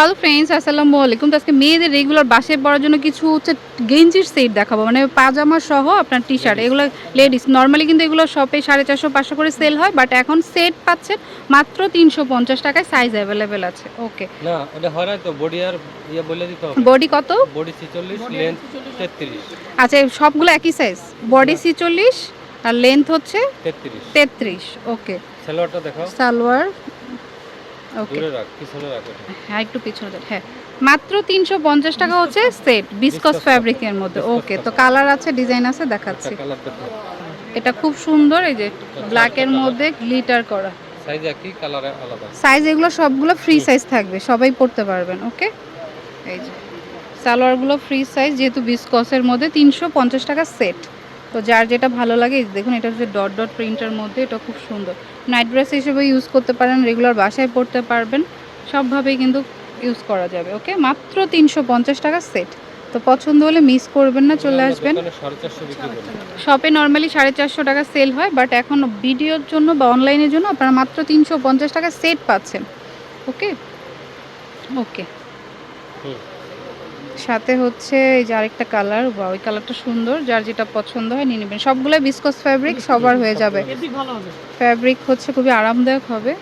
Hello friends আসসালামু আলাইকুম তো আজকে মেয়েদের রেগুলার বাসে পড়ার জন্য কিছু হচ্ছে গেঞ্জির সেট দেখাবো। মানে পাজামা সহ আপনার টি শার্ট এগুলো লেডিস নর্মালি কিন্তু এগুলো শপে সাড়ে চারশো পাঁচশো করে সেল হয় বাট এখন সেট পাচ্ছেন মাত্র তিনশো পঞ্চাশ টাকায় সাইজ অ্যাভেলেবেল আছে। ওকে না এটা হয় না তো বডি আর ইয়ে বলে দিতে হবে। বডি কত? বডি লেন্থ আচ্ছা সবগুলো একই সাইজ বডি ছিচল্লিশ আর লেন্থ হচ্ছে তেত্রিশ। ওকে সালোয়ারটা দেখাও। সালোয়ার। ওকে। হ্যাঁ একটু পিছনে দেন হ্যাঁ। মাত্র তিনশো পঞ্চাশ টাকা হচ্ছে সেট বিসকস ফ্যাব্রিকের মধ্যে। ওকে তো কালার আছে ডিজাইন আছে দেখাচ্ছি। এটা খুব সুন্দর এই যে ব্ল্যাকের মধ্যে গ্লিটার করা। সাইজ এগুলো সবগুলো ফ্রি সাইজ থাকবে সবাই পড়তে পারবেন ওকে এই যে সালোয়ারগুলো ফ্রি সাইজ যেহেতু বিসকসের মধ্যে তিনশো পঞ্চাশ টাকা সেট তো যার যেটা ভালো লাগে দেখুন এটা হচ্ছে ডট ডট প্রিন্টের মধ্যে এটা খুব সুন্দর। নাইট ড্রেস হিসেবে ইউজ করতে পারেন রেগুলার বাসায় পড়তে পারবেন সবভাবেই কিন্তু ইউজ করা যাবে ওকে মাত্র তিনশো পঞ্চাশ টাকা সেট তো পছন্দ হলে মিস করবেন না চলে আসবেন। শপে নর্মালি সাড়ে চারশো টাকা সেল হয় বাট এখন ভিডিওর জন্য বা অনলাইনের জন্য আপনারা মাত্র তিনশো পঞ্চাশ টাকা সেট পাচ্ছেন ওকে ওকে। সাথে হচ্ছে এই যে আরেকটা কালার বা ওই কালারটা সুন্দর। যার যেটা পছন্দ হয় নিয়ে নেবেন। সবগুলোই বিসকস ফ্যাব্রিক সবার হয়ে যাবে। ফ্যাব্রিক হচ্ছে খুবই আরামদায়ক হবে।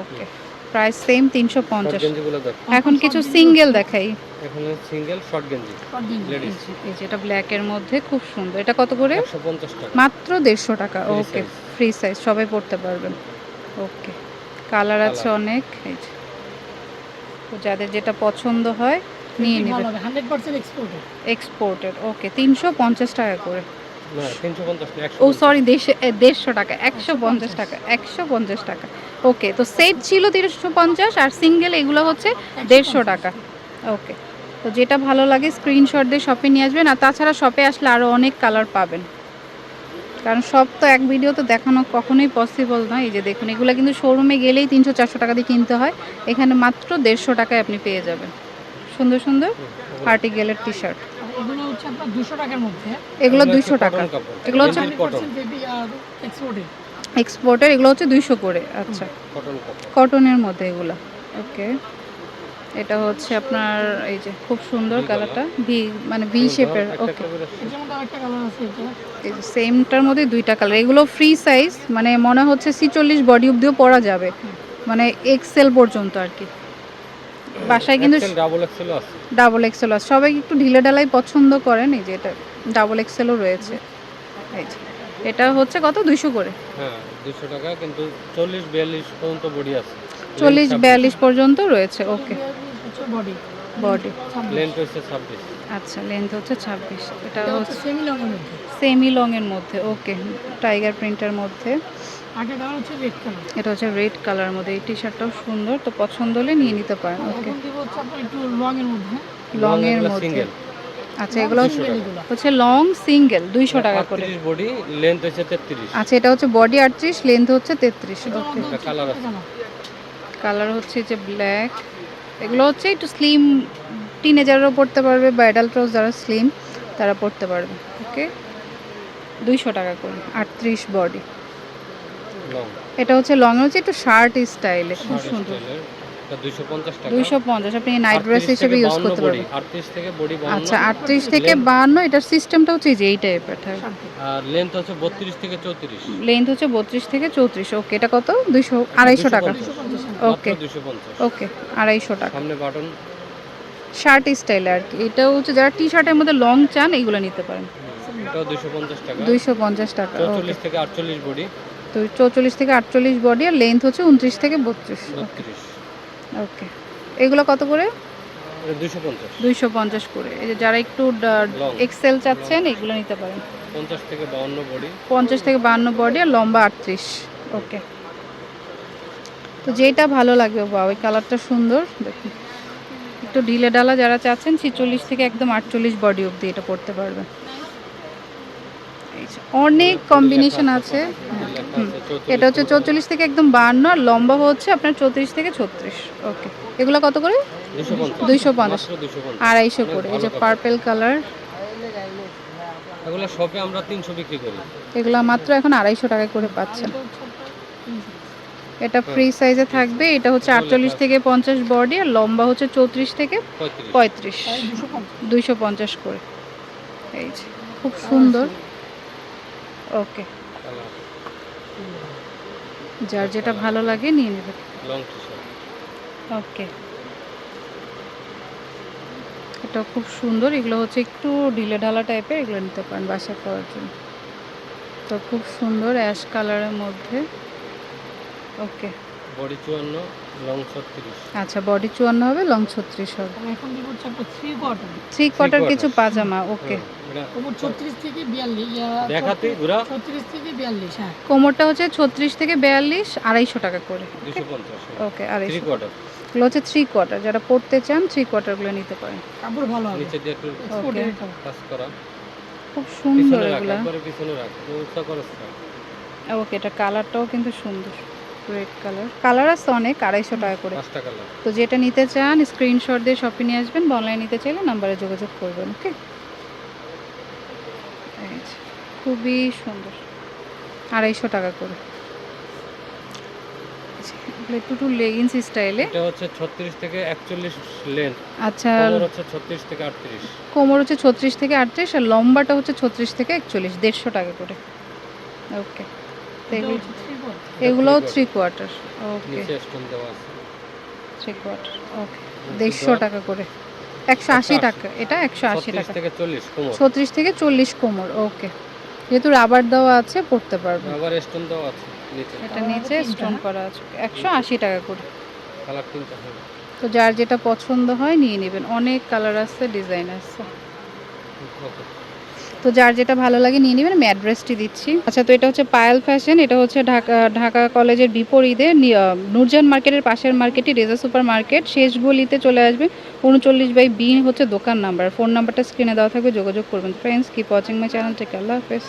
ওকে প্রাইস সেম তিনশো পঞ্চাশ। এখন কিছু সিঙ্গেল দেখাই। এখানে সিঙ্গেল শর্ট গেঞ্জি। লেডিস এই যে এটা ব্ল্যাকের মধ্যে খুব সুন্দর। এটা কত করে? টাকা। মাত্র দেড়শো টাকা। ওকে ফ্রি সাইজ সবাই পড়তে পারবেন। ওকে কালার আছে অনেক। এই যে। তো যাদের যেটা পছন্দ হয় নিয়ে নেবেন এক্সপোর্টেড ওকে তিনশো পঞ্চাশ টাকা করে। ও সরি দেড়শো এ, দেড়শো টাকা একশো পঞ্চাশ টাকা একশো পঞ্চাশ টাকা। ওকে তো সেট ছিল তিনশো পঞ্চাশ আর সিঙ্গেল এগুলো হচ্ছে দেড়শো টাকা। ওকে তো যেটা ভালো লাগে স্ক্রিনশট দিয়ে শপে নিয়ে আসবেন আর তাছাড়া শপে আসলে আরও অনেক কালার পাবেন। কারণ সব তো এক ভিডিও তো দেখানো কখনোই পসিবল নয়। এই যে দেখুন এগুলো কিন্তু শোরুমে গেলেই তিনশো চারশো টাকা দিয়ে কিনতে হয়। এখানে মাত্র দেড়শো টাকায় আপনি পেয়ে যাবেন। সুন্দর সুন্দর পার্টি গেলের টি শার্ট এগুলো দুশো টাকার মধ্যে। এগুলো দুইশো টাকা। এগুলো হচ্ছে এক্সপোর্টের এগুলো হচ্ছে দুইশো করে। আচ্ছা। কটন কটন কটনের মধ্যে এগুলো। ওকে এটা হচ্ছে আপনার এই যে খুব সুন্দর কালারটা। ভি মানে ভি শেপের ওকে এই যে সেমটার মধ্যে দুইটা কালার এগুলো ফ্রি সাইজ মানে মনে হচ্ছে ছিচল্লিশ বডি অব্দিও পরা যাবে। মানে এক্সেল পর্যন্ত আর কি। বাসায় কিন্তু ডাবল এক্সেল আছে। ডাবল এক্সেল আছে। সবাই একটু ঢিলে ঢালাই পছন্দ করেন। এই যে এটা ডাবল এক্সেলও রয়েছে। এই যে এটা হচ্ছে কত? দুইশো করে। হ্যাঁ টাকা কিন্তু চল্লিশ বিয়াল্লিশ পর্যন্ত বডি আছে। চল্লিশ বিয়াল্লিশ পর্যন্ত রয়েছে ওকে হচ্ছে বডি বডি লেন্থ হচ্ছে ছাব্বিশ। আচ্ছা লেন্থ হচ্ছে ছাব্বিশ। এটা এটা হচ্ছে সেমি লংয়ের মধ্যে। সেমি লং এর মধ্যে ওকে টাইগার প্রিন্টের মধ্যে। আগে কালার হচ্ছে রেড কালার এটা হচ্ছে রেড কালার মধ্যে। এই টি শার্টটাও সুন্দর তো পছন্দ হলে নিয়ে নিতে পারেন ওকে এখন দিব হচ্ছে আপনার একটু লং এর মধ্যে। লং এর মধ্যে। আচ্ছা এগুলো। হচ্ছে লং সিঙ্গেল দুইশো টাকা করে। বডি লেন্থ হচ্ছে তেত্রিশ। আচ্ছা এটা হচ্ছে বডি আটত্রিশ লেন্থ হচ্ছে তেত্রিশ colour। কালার হচ্ছে যে ব্ল্যাক এগুলো হচ্ছে একটু স্লিম টিনেজারও পড়তে পারবে বা অ্যাডাল্টরাও যারা স্লিম তারা পড়তে পারবে ওকে? দুইশো টাকা করে আটত্রিশ বডি এটা হচ্ছে লং হচ্ছে একটু শার্ট স্টাইলে খুব সুন্দর। দুইশো পঞ্চাশ আপনি নাইট ড্রেস হিসেবে ইউজ করতে body, পারবেন। 38 থেকে বডি আচ্ছা আটত্রিশ থেকে বাহান্ন এটার সিস্টেমটা হচ্ছে এই যে এই টাইপের আর লেন্থ হচ্ছে বত্রিশ থেকে চৌত্রিশ। লেন্থ হচ্ছে বত্রিশ থেকে চৌত্রিশ ওকে এটা কত? দুইশো আড়াইশো টাকা। ওকে ওকে আড়াইশো টাকা। সামনে বাটন শার্ট স্টাইলে আর কি। এটা হচ্ছে যারা টি শার্টের মধ্যে লং চান এইগুলো নিতে পারেন। দুইশো পঞ্চাশ টাকা। ওকে চৌচল্লিশ থেকে আটচল্লিশ বডি তো চৌচল্লিশ থেকে আটচল্লিশ বডি আর লেন্থ হচ্ছে উনত্রিশ থেকে বত্রিশ। ওকে। এগুলো কত করে? দুইশো পঞ্চাশ। করে। এই যে যারা একটু এক্সেল চাচ্ছেন এগুলো নিতে পারেন। পঞ্চাশ থেকে বাউন্ন বডি পঞ্চাশ থেকে বান্ন বডি আর লম্বা আটত্রিশ। ওকে। তো যেটা ভালো লাগবে বা ওই কালারটা সুন্দর। দেখুন। একটু ঢিলে ডালা যারা চাচ্ছেন ছিচল্লিশ থেকে একদম আটচল্লিশ বডি অবধি এটা পড়তে পারবেন। অনেক কম্বিনেশন আছে। এটা হচ্ছে চৌচল্লিশ থেকে একদম বান্ন আর লম্বা হচ্ছে আপনার চৌত্রিশ থেকে ছত্রিশ। ওকে এগুলো কত করে? দুইশো পঞ্চাশ। আড়াইশো করে। এই যে পার্পেল কালার এগুলো শপে আমরা তিনশো বিক্রি করি। এগুলো মাত্র এখন আড়াইশো টাকা করে পাচ্ছেন। এটা ফ্রি সাইজে থাকবে। এটা হচ্ছে আটচল্লিশ থেকে পঞ্চাশ বডি আর লম্বা হচ্ছে চৌত্রিশ থেকে পঁয়ত্রিশ। পঁয়ত্রিশ। প্রায় দুশো পঞ্চাশ। দুইশো পঞ্চাশ করে। এই যে খুব সুন্দর। ওকে। যার যেটা ভালো লাগে নিয়ে নেবে। Long T shirt okay. এটা খুব সুন্দর। এগুলো হচ্ছে একটু ঢিলে ঢালা টাইপের এগুলো নিতে পারেন বাসায় করার জন্য। তো খুব সুন্দর অ্যাশ কালারের মধ্যে। ওকে। বডি চুয়ান্ন লং ছত্রিশ। আচ্ছা বডি চুয়ান্ন হবে লং ছত্রিশ হবে। এখন দিব হচ্ছে থ্রি কোয়ার্টার থ্রি কোয়ার্টার কিছু পাজামা ওকে। এটা ছত্রিশ থেকে বিয়াল্লিশ দেখাতে ঘুরা। ছত্রিশ থেকে বিয়াল্লিশ হ্যাঁ। কোমরটা হচ্ছে ছত্রিশ থেকে বিয়াল্লিশ আড়াইশো টাকা করে। ওকে আড়াইশো। কোয়ার্টার এগুলো হচ্ছে থ্রি কোয়ার্টার যারা পড়তে চান থ্রি কোয়ার্টারগুলো নিতে পারেন। কাপড় ভালো হবে। নিচে দিয়ে একটু কাজ করা। খুব সুন্দর এগুলা। একবারে পিছনে রাখ। উঁচা করস ওকে এটা কালারটাও কিন্তু সুন্দর। রেড কালার কালার আছে অনেক আড়াইশো টাকা করে। তো যেটা নিতে চান স্ক্রিনশট দিয়ে শপে নিয়ে আসবেন বা অনলাইন নিতে চাইলে নাম্বারে যোগাযোগ করবেন ওকে? খুবই সুন্দর। আড়াইশো টাকা করে। এগুলো একটু একটু লেগিংস স্টাইলে এটা হচ্ছে ছত্রিশ থেকে একচল্লিশ লেন্থ আচ্ছা। কোমর হচ্ছে ছত্রিশ থেকে আটত্রিশ। কোমর হচ্ছে ছত্রিশ থেকে আটত্রিশ আর লম্বাটা হচ্ছে ছত্রিশ থেকে একচল্লিশ দেড়শো টাকা করে। ওকে। হচ্ছে থ্রি কোয়ার্টার এগুলোও থ্রি কোয়ার্টার ওকে। নিচে স্টোন দেওয়া আছে। Three quarter okay. দেড়শো টাকা করে। একশো আশি টাকা। এটা একশো আশি টাকা। থেকে চল্লিশ কোমর। ছত্রিশ থেকে চল্লিশ কোমর। ওকে। যেহেতু রাবার দেওয়া আছে পড়তে পারবে। আবার স্টোন দেওয়া আছে নিচে। এটা নিচে স্টোন করা আছে। একশো আশি টাকা করে। কালার তিনটা হবে। তো যার যেটা পছন্দ হয় নিয়ে নেবেন। অনেক কালার আছে ডিজাইন আছে। তো যার যেটা ভালো লাগে নিয়ে নেবেন। আমি অ্যাড্রেসটি দিচ্ছি। আচ্ছা তো এটা হচ্ছে পায়েল ফ্যাশন এটা হচ্ছে ঢাকা ঢাকা কলেজের বিপরীতে নি- আহ, নূরজাহান মার্কেটের পাশের মার্কেটই রেজা সুপার মার্কেট শেষ গলিতে চলে আসবে। উনচল্লিশ বাই বি হচ্ছে দোকান নাম্বার। ফোন নাম্বারটা স্ক্রিনে দেওয়া থাকবে, যোগাযোগ করবেন। Friends keep watching my channel take আল্লাহ হাফেজ।